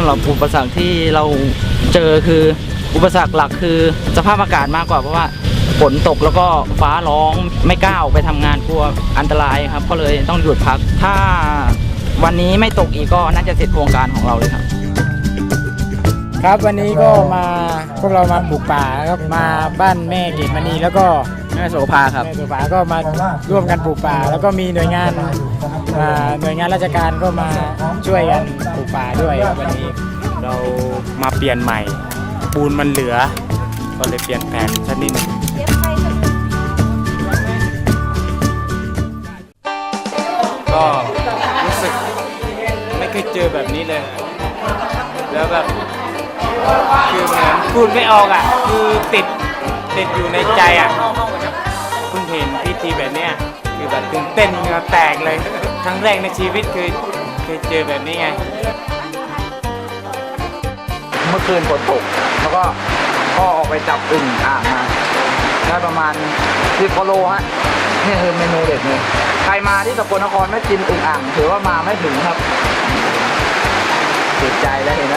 ำหรับอุปสรรคที่เราเจอคืออุปสรรคหลักคือสภาพอากาศมากกว่าเพราะว่าฝนตกแล้วก็ฟ้าร้องไม่กล้าออกไปทำงานกลัวอันตรายครับ ก็เลยต้องหยุดพัก ถ้าวันนี้ไม่ตกอีกก็น่าจะเสร็จโครงการของเราเลยครับ ครับวันนี้ก็มาพวกเรามาปลูกป่าครับมาบ้านแม่เกตมณีแล้วก็แม่โสภาครับแม่ปลูกป่าก็มาร่วมกันปลูกป่า แล้วก็มีหน่วยงานอ่าหน่วยงานราชการก็มา ช่วยกันปลูกป่าด้วยครับวันนี้เรามาเปลี่ยนใหม่ ปูนมันเหลือ ก็เลยเปลี่ยนแผนสักนิดหนึง ก็รู้สึกไม่เคยเจอแบบนี้เลย แล้วแบบคือเหมือนพูดไม่ออกอะ คือติดติดอยู่ในใจอะเพิ่งเห็นพิธีแบบเนี้ยคือแบบตื่นเต้นเหงื่อแตกเลย ครั้งแรกในชีวิตคยเค ยเจอแบบนี้ไง เมื่อคืนฝนตก แล้วก็พ่อออกไปจับอึ่งอ่างมาได้ประมาณสิบกโลฮะนี่คือเมนูเด็ดเลยใครมาที่สกลนครไม่กินอึ่งอ่างถือว่ามาไม่ถึงครับติดใจแล้วเห็นไหม